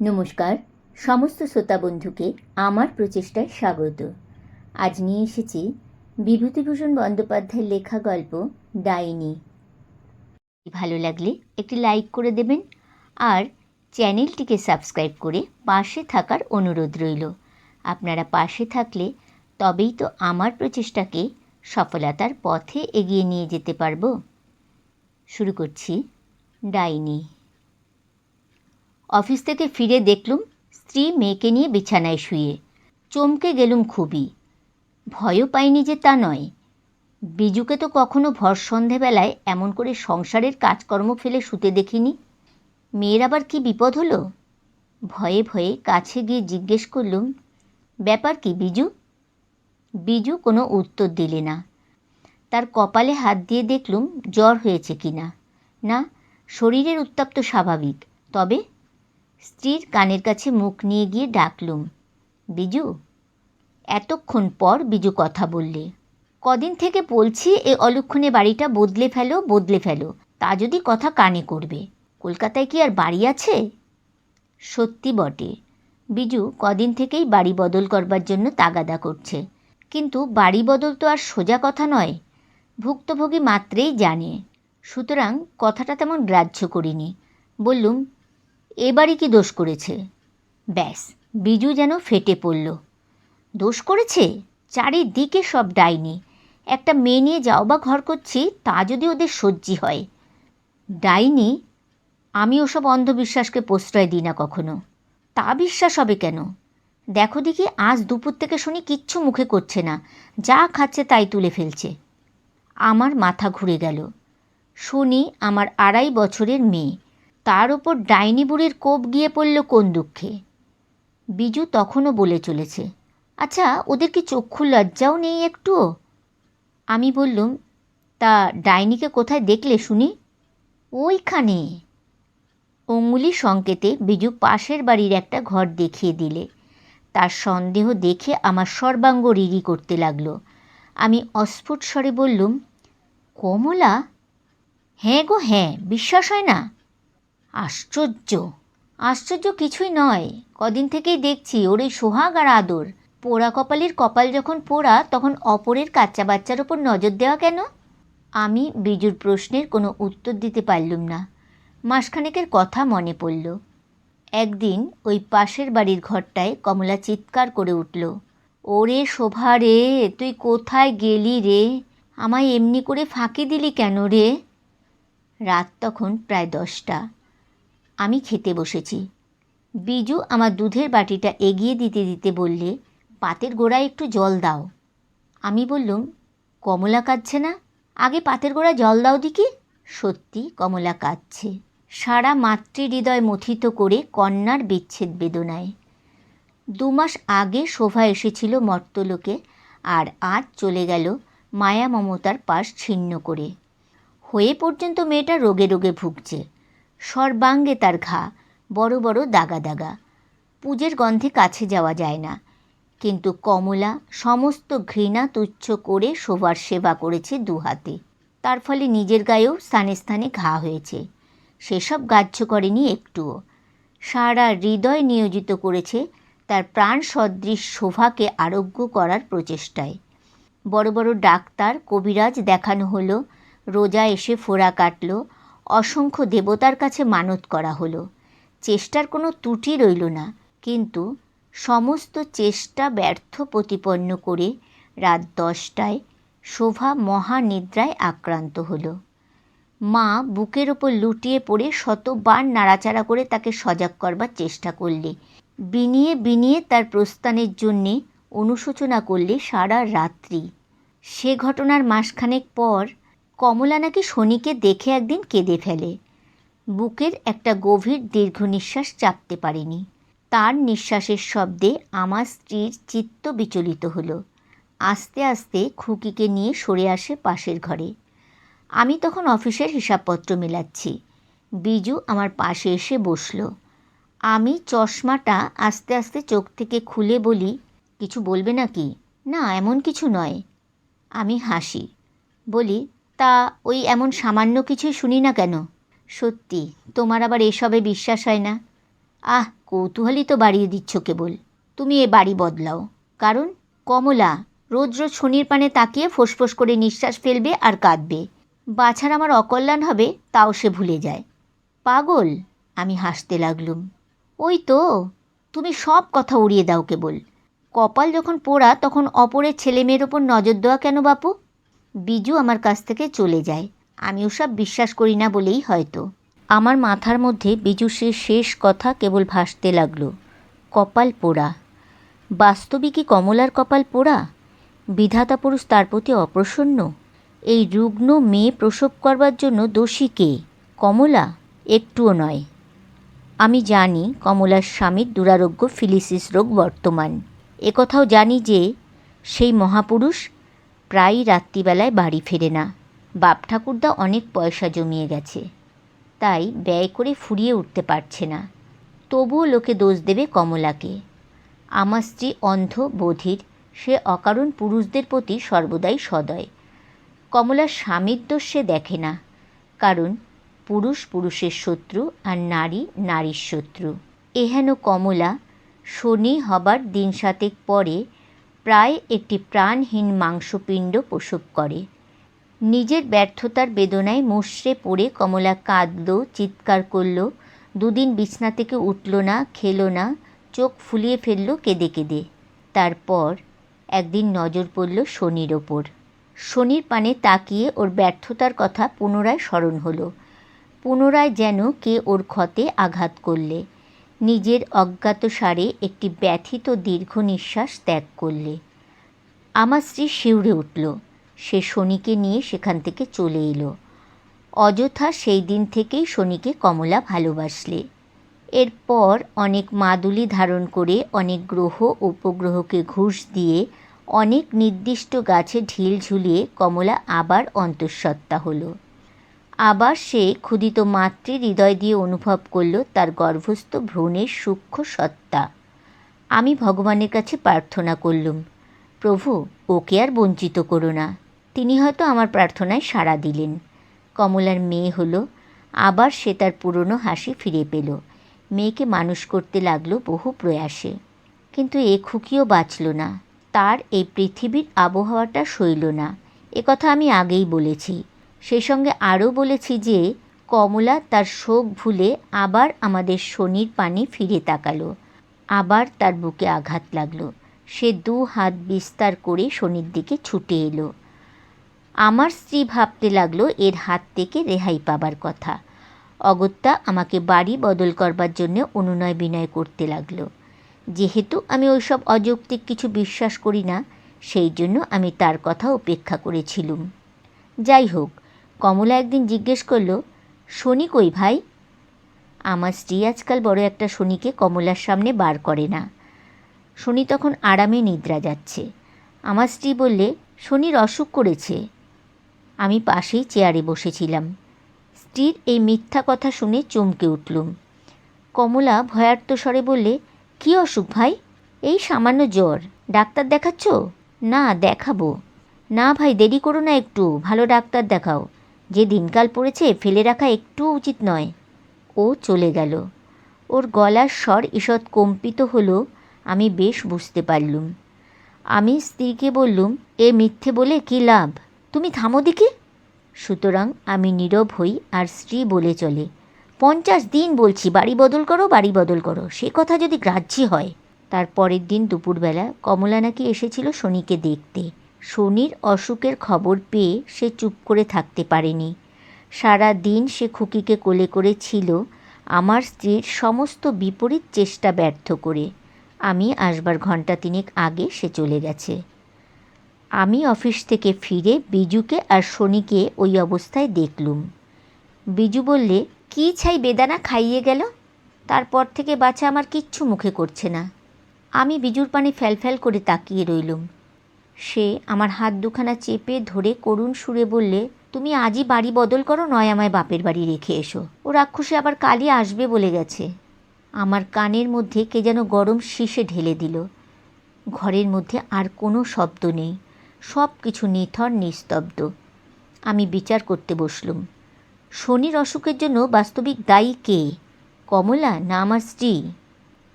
নমস্কার, সমস্ত শ্রোতা বন্ধুকে আমার প্রচেষ্টায় স্বাগত। আজ নিয়ে এসেছি বিভূতিভূষণ বন্দ্যোপাধ্যায়ের লেখা গল্প ডাইনি। ভালো লাগলে একটি লাইক করে দেবেন আর চ্যানেলটিকে সাবস্ক্রাইব করে পাশে থাকার অনুরোধ রইল। আপনারা পাশে থাকলে তবেই তো আমার প্রচেষ্টাকে সফলতার পথে এগিয়ে নিয়ে যেতে পারব। শুরু করছি ডাইনি। অফিস থেকে ফিরে দেখলুম স্ত্রী মেয়েকে নিয়ে বিছানায় শুয়ে। চমকে গেলুম খুবই। ভয়ও পাইনি যে তা নয়। বিজুকে তো কখনো ভর সন্ধেবেলায় এমন করে সংসারের কাজকর্ম ফেলে শুতে দেখিনি। মেয়ের আবার কি বিপদ হলো? ভয়ে ভয়ে কাছে গিয়ে জিজ্ঞেস করলুম, ব্যাপার কি বিজু? বিজু কোনো উত্তর দিলে না। তার কপালে হাত দিয়ে দেখলুম জ্বর হয়েছে কি না না, শরীরের উত্তাপ তো স্বাভাবিক। তবে স্ত্রীর কানের কাছে মুখ নিয়ে গিয়ে ডাকলুম, বিজু, এতক্ষণ পর বিজু কথা বললে। কদিন থেকে বলছি এ অলক্ষণে বাড়িটা বদলে ফেলো বদলে ফেলো। তা যদি কথা কানে করবে, কলকাতায় কি আর বাড়ি আছে? সত্যি বটে। বিজু কদিন থেকেই বাড়ি বদল করবার জন্য তাগাদা করছে। কিন্তু বাড়ি বদল তো আর সোজা কথা নয়। ভুক্তভোগী মাত্রেই জানে। সুতরাং কথাটা তেমন গ্রাহ্য করিনি। বললুম এবারই কি দোষ করেছে? ব্যাস, বিজু যেন ফেটে পড়ল। দোষ করেছে? চারিদিকে সব ডাইনি। একটা মেয়ে নিয়ে যাও বা ঘর করছি, তা যদি ওদের সহ্যি হয়। ডাইনি, আমি ওসব অন্ধবিশ্বাসকে প্রশ্রয় দিই না কখনো। তা বিশ্বাস হবে কেন? দেখো দেখি, আজ দুপুর থেকে শুনি কিচ্ছু মুখে করছে না। যা খাচ্ছে তাই তুলে ফেলছে। আমার মাথা ঘুরে গেল। শুনি আমার আড়াই বছরের মেয়ে। তার ওপর ডাইনি বুড়ির কোপ গিয়ে পড়ল কোন দুঃখে। বিজু তখনও বলে চলেছে আচ্ছা ওদের কি চক্ষু লজ্জাও নেই একটুও আমি বললুম, তা ডাইনিকে কোথায় দেখলে শুনি? ওইখানে। অঙ্গুলি সংকেতে বিজু পাশের বাড়ির একটা ঘর দেখিয়ে দিলে। তার সন্দেহ দেখে আমার সর্বাঙ্গ রিরি করতে লাগল। আমি অস্ফুট স্বরে বললুম, কমলা? হ্যাঁ গো হ্যাঁ বিশ্বাস হয় না। আশ্চর্য। আশ্চর্য কিছুই নয়। কদিন থেকেই দেখছি ওর এই সোহাগ আর আদর। পোড়া কপালের কপাল যখন পোড়া, তখন অপরের কাচ্চা বাচ্চার ওপর নজর দেওয়া কেন? আমি বিজুর প্রশ্নের কোনো উত্তর দিতে পারলুম না। মাসখানেকের কথা মনে পড়ল। একদিন ওই পাশের বাড়ির ঘরটায় কমলা চিৎকার করে উঠল, ওরে শোভা রে, তুই কোথায় গেলি রে? আমায় এমনি করে ফাঁকি দিলি কেন রে? রাত তখন প্রায় দশটা। আমি খেতে বসেছি। বিজু আমার দুধের বাটিটা এগিয়ে দিতে দিতে বললে, পাতের গোড়ায় একটু জল দাও। আমি বললুম, কমলা কাঁদছে না? আগে পাতের গোড়ায় জল দাও দিকে সত্যি কমলা কাঁদছে। সারা মাতৃ হৃদয় মথিত করে কন্যার বিচ্ছেদ বেদনায়। দুমাস আগে শোভা এসেছিল মর্তলোকে আর আজ চলে গেল মায়া মমতার পাশ ছিন্ন করে। হয়ে পর্যন্ত মেয়েটা রোগে রোগে ভুগছে। সর্বাঙ্গে তার ঘা, বড় বড় দাগা দাগা। পুজের গন্ধে কাছে যাওয়া যায় না। কিন্তু কমলা সমস্ত ঘৃণা তুচ্ছ করে শোভার সেবা করেছে দু হাতে। তার ফলে নিজের গায়েও স্থানে স্থানে ঘা হয়েছে। সেসব গ্রাহ্য করেনি একটুও। সারা হৃদয় নিয়োজিত করেছে তার প্রাণ সদৃশ শোভাকে আরোগ্য করার প্রচেষ্টায়। বড় বড় ডাক্তার কবিরাজ দেখানো হলো, রোজা এসে ফোড়া কাটলো অসংখ্য দেবতার কাছে মানত করা হলো। চেষ্টার কোনো ত্রুটি রইল না, কিন্তু সমস্ত চেষ্টা ব্যর্থ প্রতিপন্ন করে রাত দশটায় শোভা মহানিদ্রায় আক্রান্ত হলো। মা বুকের ওপর লুটিয়ে পড়ে শতবার নাড়াচাড়া করে তাকে সজাগ করবার চেষ্টা করলে, বিনিয়ে বিনিয়ে তার প্রস্থানের জন্যে অনুশোচনা করলে সারা রাত্রি। সে ঘটনার মাসখানেক পর কমলা নাকি শনিকে দেখে একদিন কেঁদে ফেলে। বুকের একটা গভীর দীর্ঘ নিঃশ্বাস চাপতে পারেনি। তার নিঃশ্বাসের শব্দে আমার স্ত্রীর চিত্ত বিচলিত হলো। আস্তে আস্তে খুকিকে নিয়ে সরে আসে পাশের ঘরে। আমি তখন অফিসের হিসাবপত্র মেলাচ্ছি। বিজু আমার পাশে এসে বসল। আমি চশমাটা আস্তে আস্তে চোখ থেকে খুলে বলি, কিছু বলবে নাকি? না, এমন কিছু নয়। আমি হাসি। বলি তা ওই এমন সামান্য কিছুই শুনি না কেন? সত্যি, তোমার আবার এসবে বিশ্বাস হয় না? আহ কৌতূহলী তো বাড়িয়ে দিচ্ছ কেবল। তুমি এ বাড়ি বদলাও। কারণ, কমলা রোজ রোজ শনির পানে তাকিয়ে ফোঁসফোঁস করে নিঃশ্বাস ফেলবে আর কাঁদবে। বাছার আমার অকল্যাণ হবে, তাও সে ভুলে যায়। পাগল, আমি হাসতে লাগলুম। ওই তো, তুমি সব কথা উড়িয়ে দাও কেবল। কপাল যখন পোড়া, তখন অপরের ছেলে মেয়ের ওপর নজর দেওয়া কেন বাপু? বিজু আমার কাছ থেকে চলে যায়। আমি ওসব বিশ্বাস করি না বলেই হয়তো। আমার মাথার মধ্যে বিজু সে শেষ কথা কেবল ভাসতে লাগল। কপাল পোড়া। বাস্তবে কি কমলার কপাল পোড়া? বিধাতা পুরুষ তার প্রতি অপ্রসন্ন? এই রুগ্ন মেয়ে প্রসব করবার জন্য দোষী কে? কমলা? একটুও নয়। আমি জানি কমলার স্বামীর দুরারোগ্য ফিলিসিস রোগ বর্তমান। একথাও জানি যে সেই মহাপুরুষ প্রায়ই রাত্রিবেলায় বাড়ি ফেরে না। বাপ ঠাকুরদা অনেক পয়সা জমিয়ে গেছে। তাই ব্যয় করে ফুরিয়ে উঠতে পারছে না। তবুও লোকে দোষ দেবে কমলাকে। আমার স্ত্রী অন্ধ, বধির, সে অকারণ পুরুষদের প্রতি সর্বদাই সদয়। কমলার স্বামীর দোষ সে দেখে না, কারণ পুরুষ পুরুষের শত্রু আর নারী নারীর শত্রু। এহেন কমলা শনি হবার দিন সাতেক পরে প্রায় একটি প্রাণহীন মাংসপিণ্ড প্রসব করে। নিজের ব্যর্থতার বেদনায় মুষড়ে পড়ে কমলা কাঁদল, চিৎকার করল, দুদিন বিছনা থেকে উঠল না, খেলো না, চোখ ফুলিয়ে ফেলল কেঁদে কেঁদে। তারপর একদিন নজর পড়ল শনির ওপর। শনির পানে তাকিয়ে ওর ব্যর্থতার কথা পুনরায় স্মরণ হলো, পুনরায় যেন কে ওর ক্ষতে আঘাত করলে। নিজের অজ্ঞাত সারে একটি ব্যথিত দীর্ঘ নিঃশ্বাস ত্যাগ করলে। আমার স্ত্রী শিউরে উঠল। সে শনিকে নিয়ে সেখান থেকে চলে এলো। অযথা সেই দিন থেকেই শনিকে কমলা ভালোবাসলে। এরপর অনেক মাদুলি ধারণ করে অনেক গ্রহ উপগ্রহকে ঘুষ দিয়ে অনেক নির্দিষ্ট গাছে ঢিল ঝুলিয়ে কমলা আবার অন্তঃসত্ত্বা হলো। আবার সে ক্ষুদিত মাতৃ হৃদয় দিয়ে অনুভব করল তার গর্ভস্থ ভ্রূণের সূক্ষ্ম সত্তা। আমি ভগবানের কাছে প্রার্থনা করলুম, প্রভু, ওকে আর বঞ্চিত করো না। তিনি হয়তো আমার প্রার্থনায় সাড়া দিলেন। কমলার মেয়ে হলো, আবার সে তার পুরনো হাসি ফিরে পেল। মেয়েকে মানুষ করতে লাগল বহু প্রয়াসে। কিন্তু এ খুকিও বাঁচল না। তার এই পৃথিবীর আবহাওয়াটা সইল না। কথা আমি আগেই বলেছি। সেই সঙ্গে আরও বলেছি যে, কমলা তার শোক ভুলে আবার আমাদের শনির পানে ফিরে তাকালো। আবার তার বুকে আঘাত লাগল। সে দু হাত বিস্তার করে শনির দিকে ছুটে এলো। আমার স্ত্রী ভাবতে লাগল এর হাত থেকে রেহাই পাবার কথা। অগত্যা আমাকে বাড়ি বদল করবার জন্য অনুনয় বিনয় করতে লাগল। যেহেতু আমি ওইসব অযৌক্তিক কিছু বিশ্বাস করি না, সেই জন্য আমি তার কথা উপেক্ষা করেছিলুম। যাই হোক কমলা একদিন জিজ্ঞেস করল, শনি কই ভাই? আমার স্ত্রী আজকাল বড় একটা শনিকে কমলার সামনে বার করে না। শনি তখন আরামে নিদ্রা যাচ্ছে। আমার স্ত্রী বললে, শনির অসুখ করেছে। আমি পাশেই চেয়ারে বসেছিলাম। স্ত্রীর এই মিথ্যা কথা শুনে চমকে উঠলুম। কমলা ভয়ার্ত স্বরে বললে, কী অসুখ ভাই? এই সামান্য জ্বর। ডাক্তার দেখাচ্ছ? না, দেখাবো। না ভাই, দেরি করো না একটু। ভালো ডাক্তার দেখাও। যে দিনকাল পড়েছে ফেলে রাখা একটু উচিত নয়। ও চলে গেল। ওর গলার স্বর ঈষৎ কম্পিত হলো, আমি বেশ বুঝতে পারলুম। আমি স্ত্রীকে বললুম, এ মিথ্যে বলে কী লাভ? তুমি থামো দিকে সুতরাং আমি নীরব হই আর স্ত্রী বলে চলে, পঞ্চাশ দিন বলছি, বাড়ি বদল করো, বাড়ি বদল করো, সে কথা যদি গ্রাহ্যই হয়। তার পরের দিন দুপুরবেলা কমলা নাকি এসেছিল শনিকে দেখতে। শনির অসুখের খবর পেয়ে সে চুপ করে থাকতে পারেনি। সারা দিন সে খুকিকে কোলে করে ছিল, আমার স্ত্রীর সমস্ত বিপরীত চেষ্টা ব্যর্থ করে। আমি আসবার ঘণ্টা তিনেক আগে সে চলে গেছে। আমি অফিস থেকে ফিরে বিজুকে আর শনিকে ওই অবস্থায় দেখলুম। বিজু বললে, কী ছাই বেদানা খাইয়ে গেল? তারপর থেকে বাচ্চা আমার কিচ্ছু মুখে করছে না। আমি বিজুর পানে ফ্যালফ্যাল করে তাকিয়ে রইলুম। সে আমার হাত দুখানা চেপে ধরে করুণ সুরে বললে, তুমি আজই বাড়ি বদল করো, নয় আমায় বাপের বাড়ি রেখে এসো। ও রাক্ষসে আবার কালই আসবে বলে গেছে। আমার কানের মধ্যে কে যেন গরম শীষে ঢেলে দিল। ঘরের মধ্যে আর কোনো শব্দ নেই। সব কিছু নিথর, নিস্তব্ধ। আমি বিচার করতে বসলুম। শনির অসুখের জন্য বাস্তবিক দায়ী কে? কমলা না আমার স্ত্রী?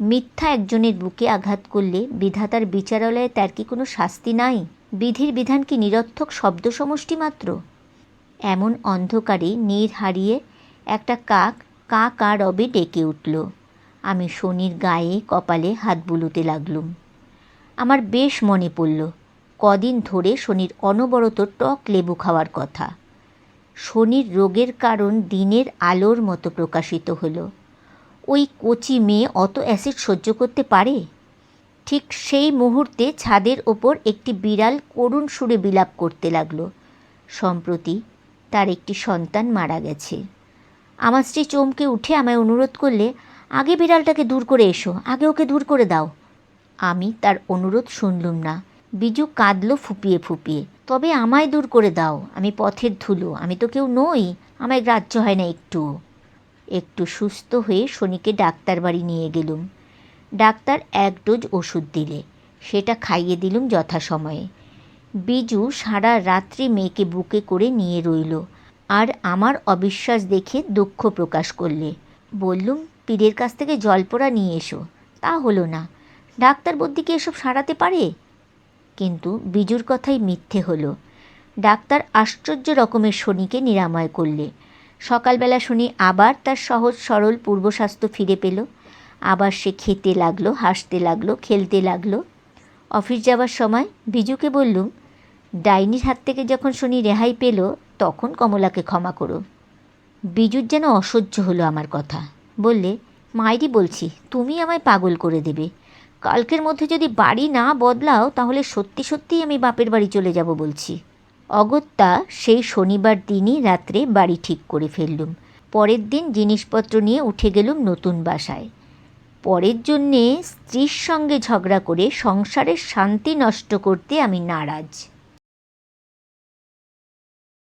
মিথ্যা একজনের বুকে আঘাত করলে বিধাতার বিচারালয়ে তার কি কোনো শাস্তি নাই? বিধির বিধান কি নিরর্থক শব্দ সমষ্টি মাত্র? এমন অন্ধকারে নীর হারিয়ে একটা কাক কা কা রবে ডেকে উঠল। আমি শনির গায়ে কপালে হাত বুলোতে লাগলুম। আমার বেশ মনে পড়ল, কদিন ধরে শনির অনবরত টক লেবু খাওয়ার কথা। শনির রোগের কারণ দিনের আলোর মতো প্রকাশিত হলো। ওই কচি মেয়ে অত অ্যাসিড সহ্য করতে পারে? ঠিক সেই মুহূর্তে ছাদের ওপর একটি বিড়াল করুণ সুরে বিলাপ করতে লাগল। সম্প্রতি তার একটি সন্তান মারা গেছে। আমার স্ত্রী চমকে উঠে আমায় অনুরোধ করলে, আগে বিড়ালটাকে দূর করে এসো, আগে ওকে দূর করে দাও। আমি তার অনুরোধ শুনলুম না। বিজু কাঁদলো ফুপিয়ে ফুপিয়ে। তবে আমায় দূর করে দাও, আমি পথের ধুলো, আমি তো কেউ নই, আমায় গ্রাহ্য হয় না একটু একটু সুস্থ হয়ে শনিকে ডাক্তার বাড়ি নিয়ে গেলুম। ডাক্তার এক ডোজ ওষুধ দিলে, সেটা খাইয়ে দিলুম যথাসময়ে। বিজু সারা রাত্রি মেয়েকে বুকে করে নিয়ে রইল আর আমার অবিশ্বাস দেখে দুঃখ প্রকাশ করলে। বললুম, পীরের কাছ থেকে জলপোড়া নিয়ে এসো, তা হলো না। ডাক্তার বদ্যি কি এসব সারাতে পারে? কিন্তু বিজুর কথাই মিথ্যে হলো। ডাক্তার আশ্চর্য রকমের শনিকে নিরাময় করলে সকালবেলা শুনি আবার তার সহজ সরল পূর্বস্বাস্থ্য ফিরে পেল। আবার সে খেতে লাগল, হাসতে লাগল, খেলতে লাগল। অফিস যাওয়ার সময় বিজুকে বললুম, ডাইনির হাত থেকে যখন শনি রেহাই পেল, তখন কমলাকে ক্ষমা করো। বিজুর যেন অসহ্য হলো আমার কথা। বললে মায়েরই বলছি, তুমি আমায় পাগল করে দেবে। কালকের মধ্যে যদি বাড়ি না বদলাও, তাহলে সত্যি সত্যিই আমি বাপের বাড়ি চলে যাব বলছি। অগত্যা সেই শনিবার দিনই রাত্রে বাড়ি ঠিক করে ফেললুম। পরের দিন জিনিসপত্র নিয়ে উঠে গেলুম নতুন বাসায়। পরের জন্যে স্ত্রীর সঙ্গে ঝগড়া করে সংসারের শান্তি নষ্ট করতে আমি নারাজ।